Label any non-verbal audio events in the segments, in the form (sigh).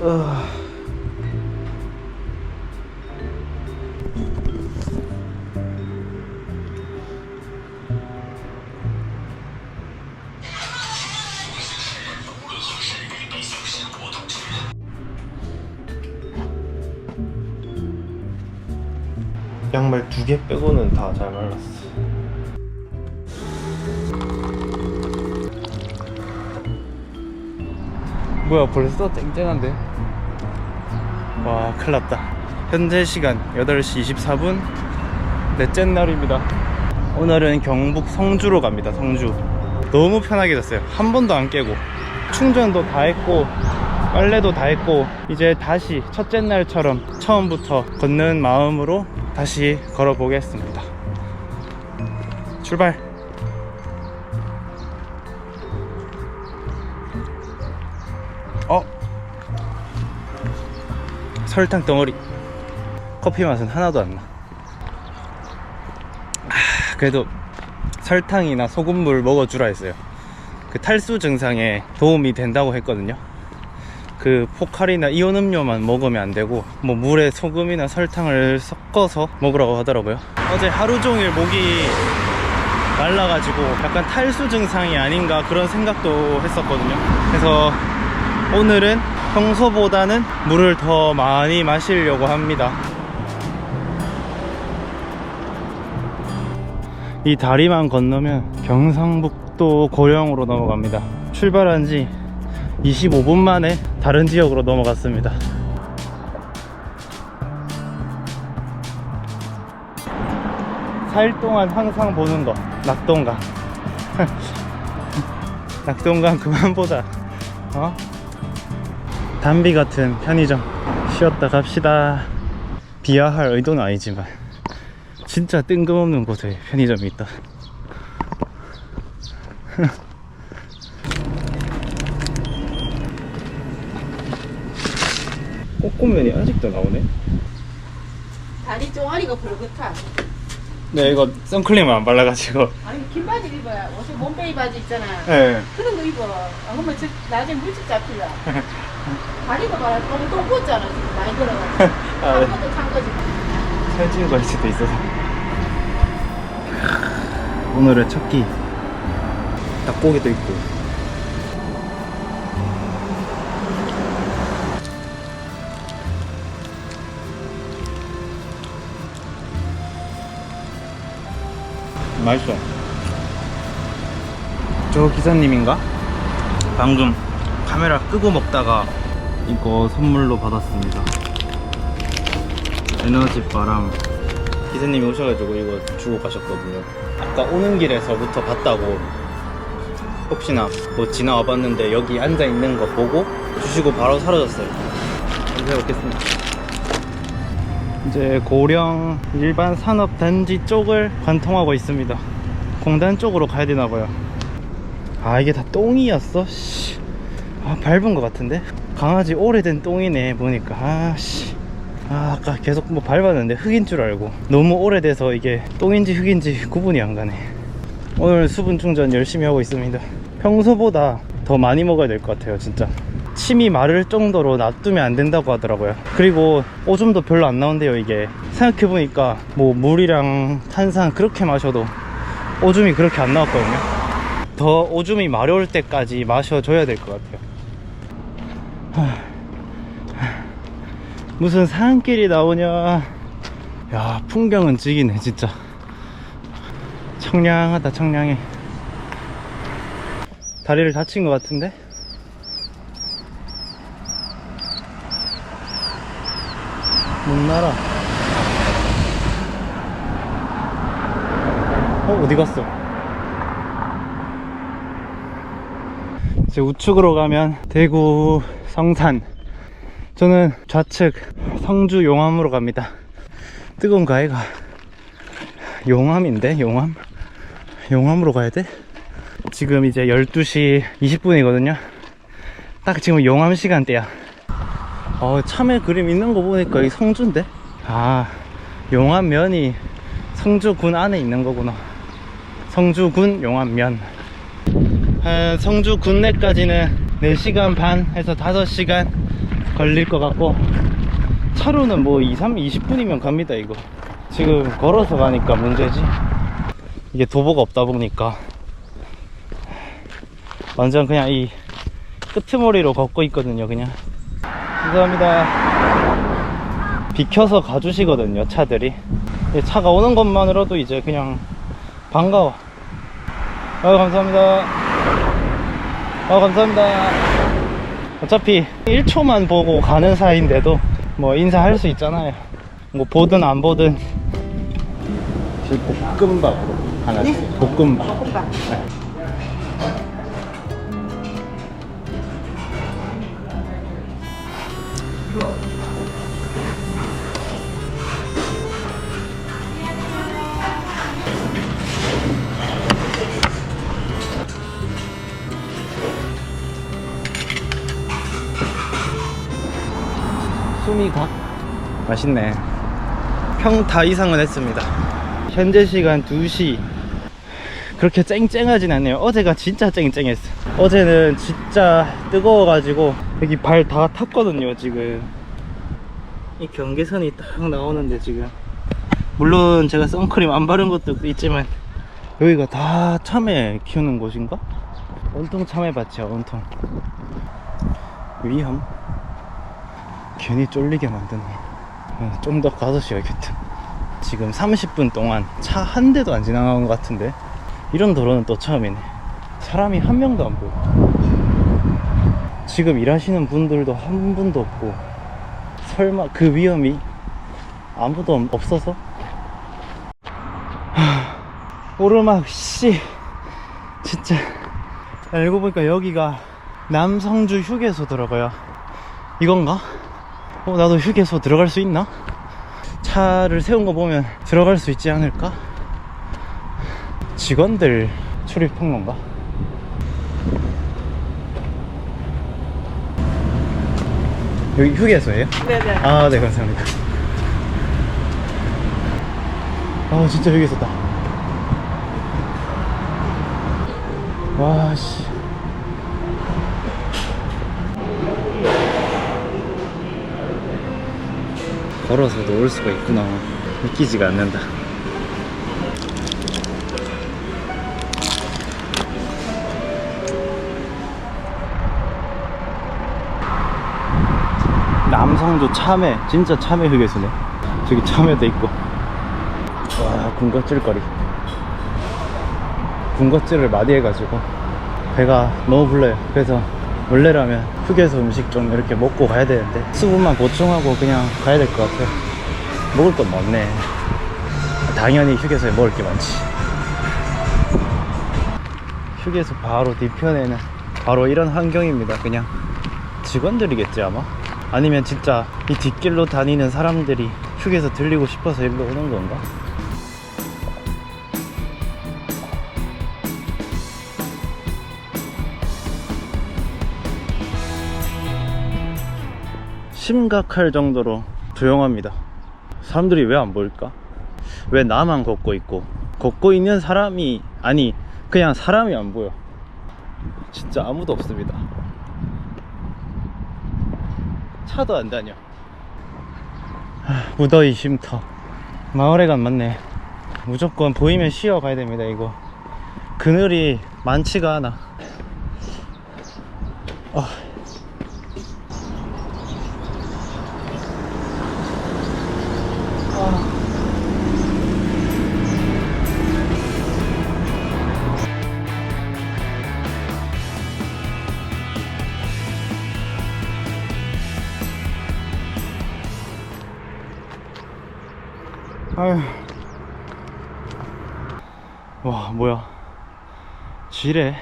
어. 양말 두 개 빼고는 다 잘 말랐어. 뭐야 벌써 쨍쨍한데? 와 큰일났다. 현재 시간 8시 24분. 넷째 날입니다. 오늘은 경북 성주로 갑니다 성주. 너무 편하게 잤어요. 한 번도 안 깨고. 충전도 다 했고 빨래도 다 했고 이제 다시 첫째 날처럼 처음부터 걷는 마음으로 다시 걸어보겠습니다. 출발 어? 설탕 덩어리 커피 맛은 하나도 안 나. 아, 그래도 설탕이나 소금물 먹어주라 했어요. 그 탈수 증상에 도움이 된다고 했거든요. 그 포칼이나 이온 음료만 먹으면 안 되고 뭐 물에 소금이나 설탕을 섞어서 먹으라고 하더라고요. 어제 하루 종일 목이 말라가지고 약간 탈수 증상이 아닌가 그런 생각도 했었거든요. 그래서 오늘은 평소보다는 물을 더 많이 마시려고 합니다. 이 다리만 건너면 경상북도 고령으로 넘어갑니다. 출발한 지 25분 만에 다른 지역으로 넘어갔습니다. 사일 동안 항상 보는 거 낙동강 (laughs) 낙동강 그만 보자 어? 담비 같은 편의점 쉬었다 갑시다 비하할 의도는 아니지만 진짜 뜬금없는 곳에 편의점이 있다 (laughs) 꼬꼬면이 아직도 나오네 다리 종아리가 벌겋다. 네 이거 선클림 안 발라가지고 아니 긴 바지 입어야. 옷에 몸빼이 바지 있잖아. 네. 그런 거 입어. 아, 그러면 저, 나중에 물집 잡히려. (laughs) 다리가 봐라. 너무 똥 꽂잖아 지금 많이 걸어가지고. (laughs) 아, 네. 찬 것도 찬 거지. 살찌는 걸 수도 있어서 오늘의 첫끼 닭고기도 있고 맛있어 저 기사님인가? 방금 카메라 끄고 먹다가 이거 선물로 받았습니다. 에너지 바람. 기사님이 오셔가지고 이거 주고 가셨거든요. 아까 오는 길에서부터 봤다고. 혹시나 뭐 지나와 봤는데 여기 앉아 있는 거 보고 주시고 바로 사라졌어요. 이제 먹겠습니다. 이제 고령 일반 산업 단지 쪽을 관통하고 있습니다. 공단 쪽으로 가야 되나 봐요. 아 이게 다 똥이었어? 씨. 아 밟은 것 같은데? 강아지 오래된 똥이네 보니까. 아씨. 아, 아까 계속 뭐 밟았는데 흙인 줄 알고. 너무 오래돼서 이게 똥인지 흙인지 구분이 안 가네. 오늘 수분 충전 열심히 하고 있습니다. 평소보다 더 많이 먹어야 될 것 같아요 진짜. 침이 마를 정도로 놔두면 안 된다고 하더라고요. 그리고 오줌도 별로 안 나온대요 이게. 생각해보니까 뭐 물이랑 탄산 그렇게 마셔도 오줌이 그렇게 안 나왔거든요. 더 오줌이 마려울 때까지 마셔줘야 될 것 같아요. 하... 무슨 산길이 나오냐. 야 풍경은 죽이네 진짜. 청량하다 청량해. 다리를 다친 것 같은데? 못 날아. 어 어디 갔어? 이제 우측으로 가면 대구 성산 저는 좌측 성주 용암으로 갑니다. 뜨거운 거 아이가? 용암인데? 용암? 용암으로 가야 돼? 지금 이제 12시 20분이거든요. 딱 지금 용암 시간대야. 어, 참외 그림 있는 거 보니까 이 성주인데? 아, 용암면이 성주군 안에 있는 거구나. 성주군 용암면. 한 성주 군 내까지는 4시간 반에서 5시간 걸릴 것 같고 차로는 뭐 2, 3, 20분이면 갑니다 이거. 지금 걸어서 가니까 문제지. 이게 도보가 없다 보니까 완전 그냥 이 끄트머리로 걷고 있거든요 그냥. 감사합니다. 비켜서 가주시거든요 차들이. 이 차가 오는 것만으로도 이제 그냥 반가워. 아 감사합니다 아 감사합니다. 어차피 1초만 보고 가는 사이인데도 뭐 인사할 수 있잖아요. 뭐 보든 안 보든. 볶음밥으로 하나씩 볶음밥. 볶음밥. 숨이 맛있네. 평타 이상은 했습니다. 현재 시간 2시. 그렇게 쨍쨍하진 않네요. 어제가 진짜 쨍쨍했어. 어제는 진짜 뜨거워가지고 여기 발 다 탔거든요 지금. 이 경계선이 딱 나오는데 지금. 물론 제가 선크림 안 바른 것도 있지만 여기가 다 참외 키우는 곳인가? 온통 참외밭이야 온통. 위험. 괜히 쫄리게 만드네 좀 더 가서 쉬어야겠다. 지금 30분 동안 차 한 대도 안 지나간 것 같은데 이런 도로는 또 처음이네. 사람이 한 명도 안 보여. 지금 일하시는 분들도 한 분도 없고 설마 그 위험이 아무도 없어서? 하, 오르막 씨. 진짜 알고 보니까 여기가 남성주 휴게소 들어가요. 이건가? 어, 나도 휴게소 들어갈 수 있나? 차를 세운 거 보면 들어갈 수 있지 않을까? 직원들 출입한 건가? 여기 휴게소예요? 네네. 아, 네, 감사합니다. 아, 진짜 휴게소다. 와, 씨. 걸어서도 올 수가 있구나. 믿기지가 않는다. 남성도 참외, 진짜 참외 휴게소네. 저기 참외도 있고. 와, 군것질거리. 군것질을 많이 해가지고 배가 너무 불러요. 그래서 원래라면 휴게소 음식 좀 이렇게 먹고 가야 되는데 수분만 보충하고 그냥 가야 될 것 같아요. 먹을 건 많네. 당연히 휴게소에 먹을 게 많지. 휴게소 바로 뒤편에는 바로 이런 환경입니다. 그냥 직원들이겠지 아마. 아니면 진짜 이 뒷길로 다니는 사람들이 휴게소 들리고 싶어서 일로 오는 건가? 심각할 정도로 조용합니다. 사람들이 왜 안 보일까? 왜 나만 걷고 있고 걷고 있는 사람이 아니 그냥 사람이 안 보여. 진짜 아무도 없습니다. 차도 안 다녀. 하, 무더위 쉼터. 마을에 간 맞네. 무조건 보이면 쉬어 가야 됩니다, 이거. 그늘이 많지가 않아. 아. 아휴. 와, 뭐야. 지뢰.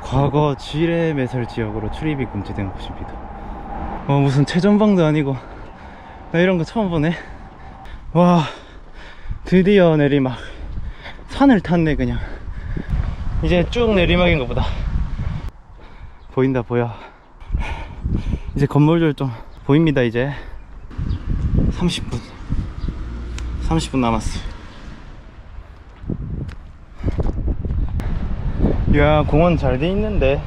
과거 지뢰 매설 지역으로 출입이 금지된 곳입니다. 어, 무슨 최전방도 아니고. 나 이런 거 처음 보네. 와, 드디어 내리막. 산을 탔네, 그냥. 이제 쭉 내리막인가 보다. 보인다, 보여. 이제 건물들 좀 보입니다 이제. 30분. 30분 남았어요. 야 공원 잘 돼 있는데.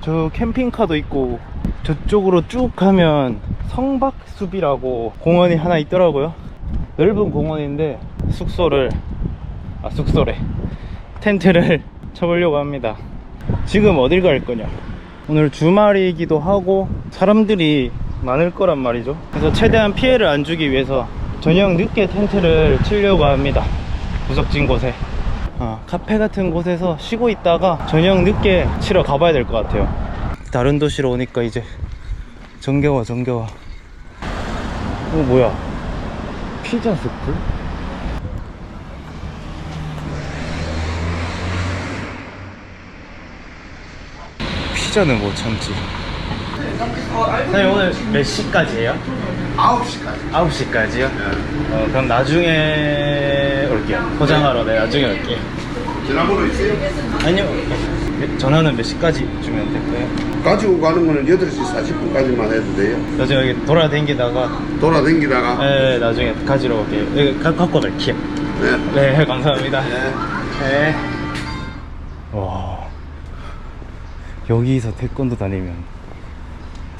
저 캠핑카도 있고 저쪽으로 쭉 가면 성박숲이라고 공원이 하나 있더라고요. 넓은 공원인데 숙소를 아 숙소래. 텐트를 (laughs) 쳐보려고 합니다. 지금 어딜 갈 거냐 오늘 주말이기도 하고 사람들이 많을 거란 말이죠. 그래서 최대한 피해를 안 주기 위해서 저녁 늦게 텐트를 치려고 합니다. 구석진 곳에. 어, 카페 같은 곳에서 쉬고 있다가 저녁 늦게 치러 가봐야 될 것 같아요. 다른 도시로 오니까 이제 정겨워 정겨워. 어 뭐야? 피자 스쿨? 피자는 못 참지 사장님 오늘 몇 시까지예요? 9시까지. 9시까지요? 어, 그럼 나중에 올게요 포장하러 네 나중에 올게요 전화번호 있어요? 아니요 전화는 몇 시까지 주면 될까요? 가지고 가는 거는 8시 40분까지만 해도 돼요. 나중에 여기 돌아다니다가 돌아다니다가. 네, 나중에 가지러 올게요 여기 가, 갖고 갈게요 네. 네 감사합니다 네. 네. 와 여기서 태권도 다니면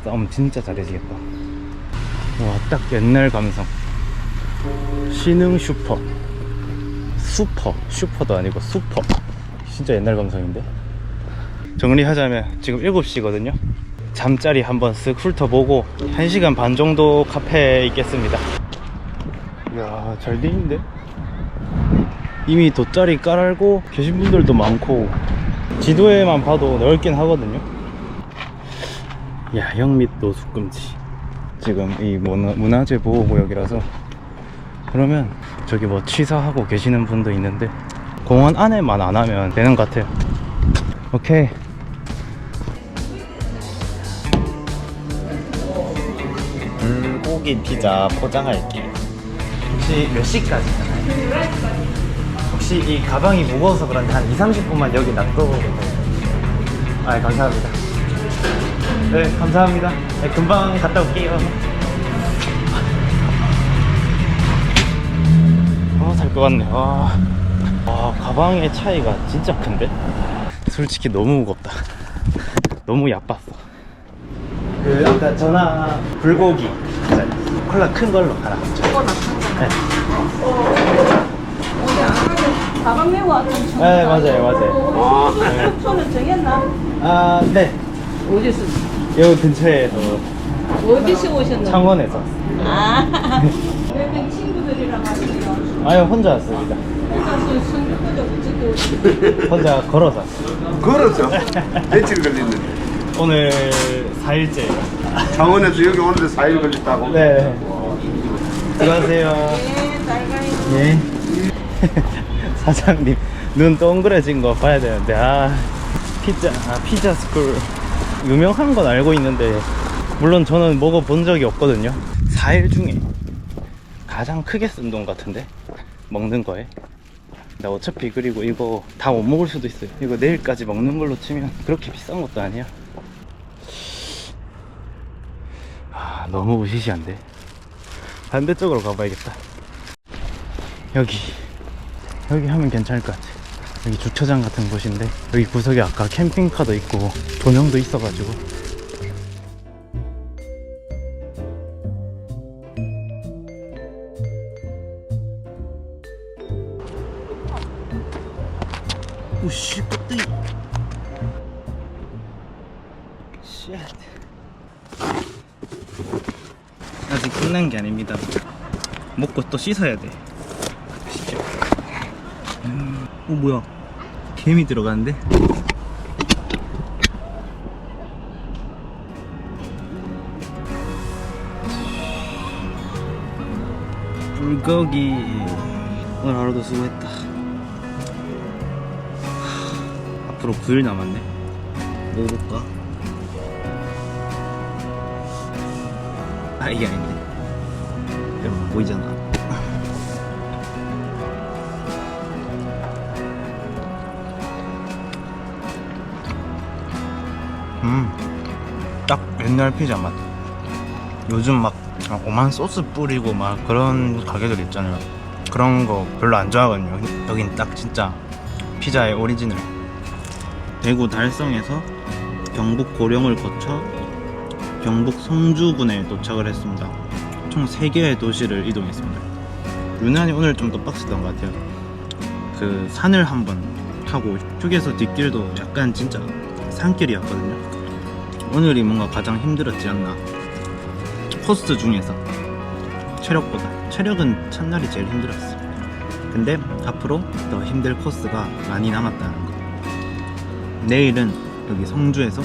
싸움 진짜 잘해지겠다. 와 딱 옛날 감성. 신흥 슈퍼. 슈퍼 슈퍼도 아니고 슈퍼. 진짜 옛날 감성인데? 정리하자면 지금 7시거든요. 잠자리 한번 쓱 훑어보고 1시간 반 정도 카페에 있겠습니다. 이야 잘 돼있는데? 이미 돗자리 깔고 계신 분들도 많고 지도에만 봐도 넓긴 하거든요. 야영 및 노숙금지. 지금 이 문화, 문화 재 보호구역이라서 그러면 저기 뭐 취사하고 계시는 분도 있는데 공원 안에만 안 하면 되는 것 같아요. 오케이. 불고기 피자 포장할게 혹시 몇 시까지잖아요? 혹시 이 가방이 무거워서 그런데 한 2, 30분만 여기 놔둬도? 아, 감사합니다. 네, 감사합니다. 네, 금방 갔다 올게요. 아, 살 것 같네. 와. 와, 가방의 차이가 진짜 큰데? 솔직히 너무 무겁다. 너무 야빴어. 그, 아까 전화 불고기. 자, 콜라 큰 걸로 하나. 네. 가방 메고 왔던 네, 맞아요, 맞아요. (laughs) 네. 손을 정했나? 아, 네. 어디서? 여기 근처에서 어디서 오셨나? 창원에서. 아. (laughs) 여기 친구들이랑 왔어요. 아유, 혼자 왔습니다. 혼자서 혼자 걸어서 왔어요. 걸어서 (laughs) 며칠 걸리는데. 오늘 4일째. 창원에서 여기 오는데 4일 걸렸다고? 네. 수고하세요. 네, 잘 가요. 예. 사장님, 눈 동그래진 거 봐야 되는데, 아, 피자, 아, 피자 스쿨. 유명한 건 알고 있는데, 물론 저는 먹어본 적이 없거든요. 4일 중에 가장 크게 쓴 돈 같은데? 먹는 거에. 나 어차피 그리고 이거 다 못 먹을 수도 있어요. 이거 내일까지 먹는 걸로 치면 그렇게 비싼 것도 아니야. 아, 너무 으시시한데. 반대쪽으로 가봐야겠다. 여기 여기 하면 괜찮을 것 같아. 여기 주차장 같은 곳인데 여기 구석에 아까 캠핑카도 있고 조명도 있어가지고. 오씨 껍데기 쉣. 아직 끝난 게 아닙니다. 먹고 또 씻어야 돼 음, 어 뭐야? 개미 들어가는데? 불고기. 오늘 하루도 수고했다. 하, 앞으로 9일 남았네. 먹어볼까? 아 이게 아닌데. 여러분 보이잖아 음, 딱 옛날 피자 맛. 요즘 막 오만 소스 뿌리고 막 그런 가게들 있잖아요. 그런 거 별로 안 좋아하거든요. 여긴 딱 진짜 피자의 오리지널. 대구 달성에서 경북 고령을 거쳐 경북 성주군에 도착을 했습니다. 총 3개의 도시를 이동했습니다. 유난히 오늘 좀 더 빡셌던 것 같아요. 그 산을 한번 타고 휴게소 뒷길도 약간 진짜 산길이었거든요. 오늘이 뭔가 가장 힘들었지 않나. 코스 중에서 체력보다 체력은 첫날이 제일 힘들었어. 근데 앞으로 더 힘들 코스가 많이 남았다는 거. 내일은 여기 성주에서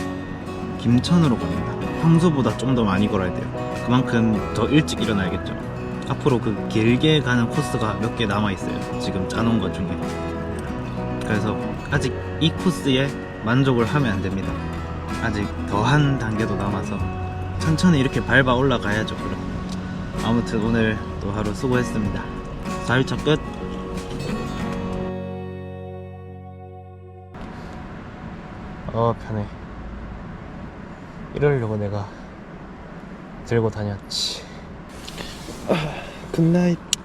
김천으로 갑니다. 평소보다 좀 더 많이 걸어야 돼요. 그만큼 더 일찍 일어나야겠죠. 앞으로 그 길게 가는 코스가 몇 개 남아 있어요. 지금 짜놓은 것 중에. 그래서 아직 이 코스에 만족을 하면 안 됩니다. 아직 더한 단계도 남아서 천천히 이렇게 밟아 올라가야죠. 그럼. 아무튼 오늘 또 하루 수고했습니다. 4일차 끝. 어 편해. 이러려고 내가 들고 다녔지. 아, 굿나잇.